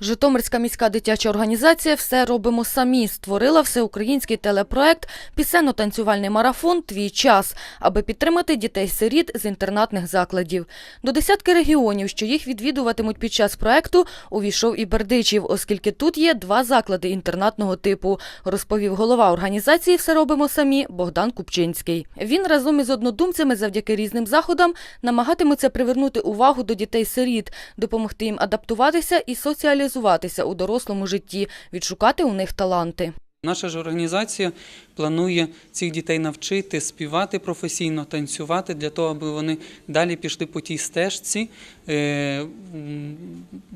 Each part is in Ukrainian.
Житомирська міська дитяча організація Все робимо самі створила всеукраїнський телепроект Пісенно-танцювальний марафон Твій час, аби підтримати дітей-сиріт з інтернатних закладів. До десятки регіонів, що їх відвідуватимуть під час проекту, увійшов і Бердичів, оскільки тут є два заклади інтернатного типу, розповів голова організації Все робимо самі Богдан Купчинський. Він разом із однодумцями завдяки різним заходам намагатиметься привернути увагу до дітей-сиріт, допомогти їм адаптуватися і соціалізуватися у дорослому житті, відшукати у них таланти. Наша ж організація планує цих дітей навчити співати професійно, танцювати для того, аби вони далі пішли по тій стежці, е,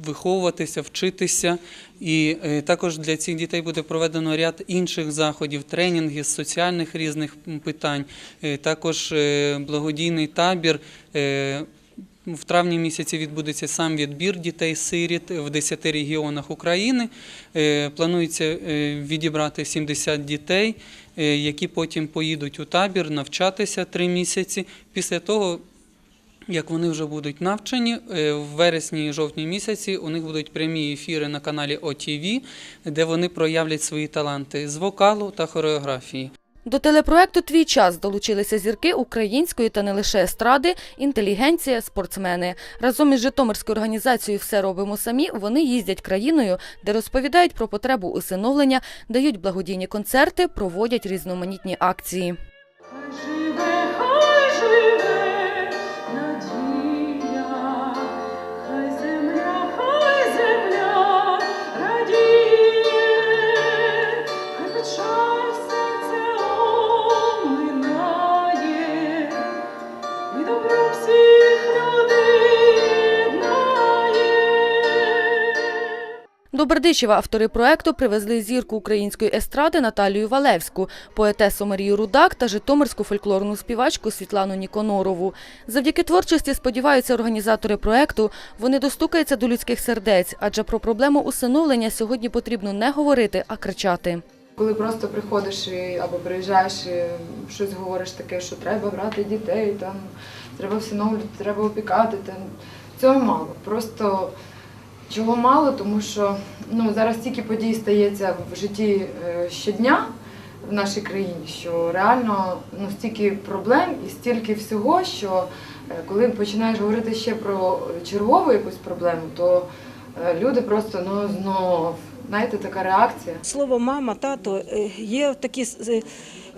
виховуватися, вчитися. І е, також для цих дітей буде проведено ряд інших заходів, тренінгів з соціальних різних питань. Е, Також благодійний табір. В травні місяці відбудеться сам відбір дітей-сиріт в 10 регіонах України. Е, Планується е, відібрати 70 дітей, е, які потім поїдуть у табір навчатися три місяці. Після того, як вони вже будуть навчені, в вересні і жовтні місяці у них будуть прямі ефіри на каналі ОТВ, де вони проявлять свої таланти з вокалу та хореографії. До телепроекту Твій час долучилися зірки української та не лише естради, інтелігенція, спортсмени. Разом із Житомирською організацією Все робимо самі. Вони їздять країною, де розповідають про потребу усиновлення, дають благодійні концерти, проводять різноманітні акції. До Бердичева автори проекту привезли зірку української естради Наталію Валевську, поетесу Марію Рудак та житомирську фольклорну співачку Світлану Ніконорову. Завдяки творчості, сподіваються організатори проекту, вони достукаються до людських сердець, адже про проблему усиновлення сьогодні потрібно не говорити, а кричати. Коли просто приходиш або приїжджаєш щось говориш таке, що треба брати дітей, там, треба всиновлювати, треба опікати, там, цього мало. Просто чого мало, тому що ну, зараз стільки подій стається в житті е, щодня в нашій країні, що реально ну, стільки проблем і стільки всього, що е, коли починаєш говорити ще про чергову якусь проблему, то е, люди просто ну, знов, знаєте, така реакція. Слово мама, тато е, є такі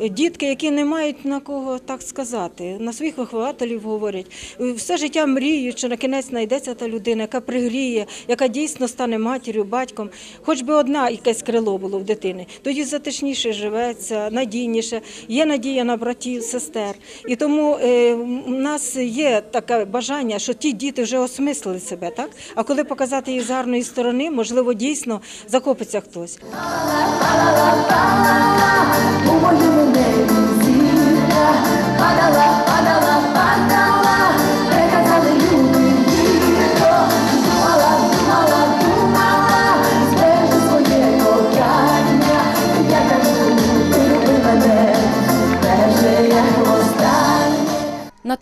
е, дітки, які не мають на кого так сказати. На своїх вихователів говорять. Е, Все життя мріють, що на кінець знайдеться та людина, яка пригріє, яка дійсно стане матір'ю, батьком. Хоч би одна якесь крило було в дитини, тоді затишніше живеться, надійніше. Є надія на братів, сестер. І тому у нас є таке бажання, що ті діти вже осмислили себе, так? А коли показати їх з гарної сторони, можливо, дійсно закопиться хтось. У моєму небі падала, падала,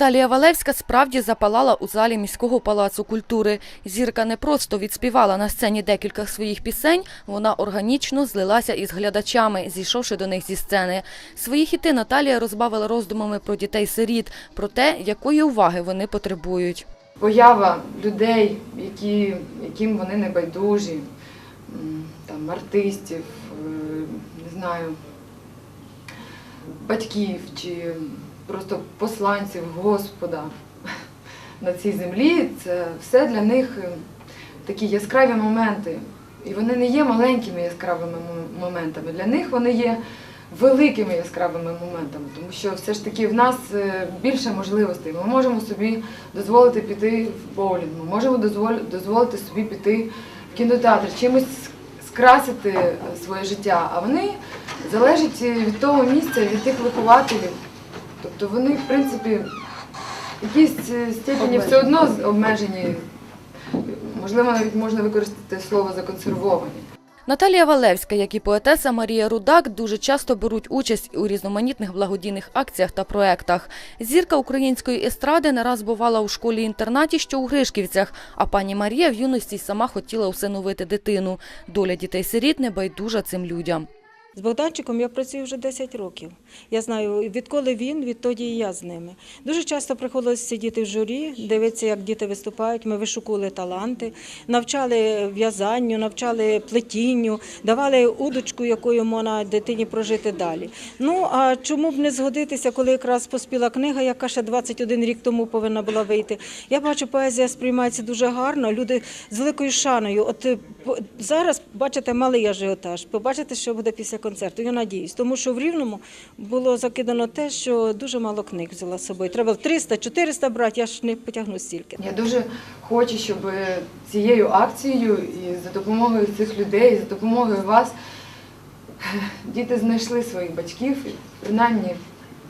Наталія Валевська справді запалала у залі міського палацу культури. Зірка не просто відспівала на сцені декілька своїх пісень, вона органічно злилася із глядачами, зійшовши до них зі сцени. Свої хіти Наталія розбавила роздумами про дітей-сиріт, про те, якої уваги вони потребують. поява людей, які, яким вони не байдужі, там, артистів, е, не знаю, батьків чи просто посланців Господа на цій землі, це все для них е, такі яскраві моменти. І вони не є маленькими яскравими моментами. Для них вони є великими яскравими моментами, тому що все ж таки в нас е, більше можливостей. Ми можемо собі дозволити піти в боулінг, ми можемо дозволити собі піти в кінотеатр, чимось скрасити е, своє життя. А вони залежать від того місця, від тих вихователів. Тобто вони, в принципі, в якійсь е, степені все одно обмежені. Можливо, навіть можна використати слово законсервовані. Наталія Валевська, як і поетеса Марія Рудак, дуже часто беруть участь у різноманітних благодійних акціях та проектах. Зірка української естради не раз бувала у школі-інтернаті, що у Гришківцях, а пані Марія в юності й сама хотіла усиновити дитину. Доля дітей-сиріт не байдужа цим людям. З Богданчиком я працюю вже 10 років. Я знаю, відколи він, відтоді і я з ними. Дуже часто приходилось сидіти в журі, дивитися, як діти виступають. Ми вишукували таланти, навчали в'язанню, навчали плетінню, давали удочку, якою можна дитині прожити далі. Ну а чому б не згодитися, коли якраз поспіла книга, яка ще 21 рік тому повинна була вийти. Я бачу, поезія сприймається дуже гарно. Люди з великою шаною. От зараз бачите малий ажіотаж. Побачите, що буде після концерту. Я надіюсь, тому що в Рівному було закидано те, що дуже мало книг взяла з собою. Треба 300-400 брати, я ж не потягну стільки. Я дуже хочу, щоб цією акцією і за допомогою цих людей, і за допомогою вас діти знайшли своїх батьків, принаймні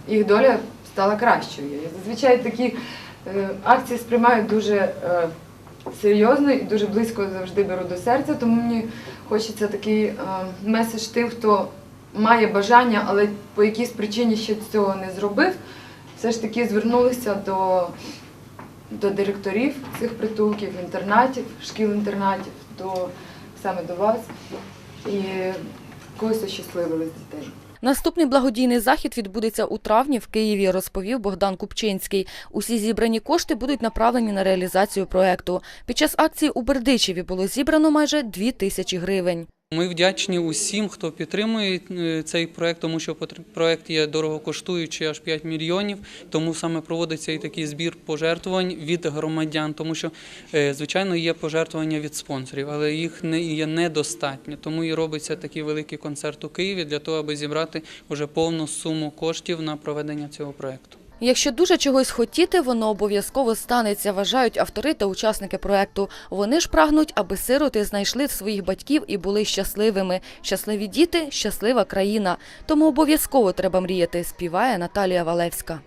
їх доля стала кращою. Зазвичай такі е, акції сприймаю дуже е, серйозно і дуже близько завжди беру до серця, тому мені хочеться такий е, меседж тим, хто має бажання, але по якійсь причині ще цього не зробив, все ж таки звернулися до до директорів цих притулків, інтернатів, шкіл-інтернатів, до, саме до вас. І когось ощасливили з дітей. Наступний благодійний захід відбудеться у травні в Києві, розповів Богдан Купчинський. Усі зібрані кошти будуть направлені на реалізацію проекту. Під час акції у Бердичеві було зібрано майже дві тисячі гривень. Ми вдячні усім, хто підтримує е, цей проект, тому що проект є дорогокоштуючий, аж 5 мільйонів. Тому саме проводиться і такий збір пожертвувань від громадян, тому що е, звичайно є пожертвування від спонсорів, але їх не є недостатньо. Тому і робиться такий великий концерт у Києві для того, аби зібрати вже повну суму коштів на проведення цього проекту. Якщо дуже чогось хотіти, воно обов'язково станеться, вважають автори та учасники проекту. Вони ж прагнуть, аби сироти знайшли своїх батьків і були щасливими. Щасливі діти щаслива країна. Тому обов'язково треба мріяти, співає Наталія Валевська.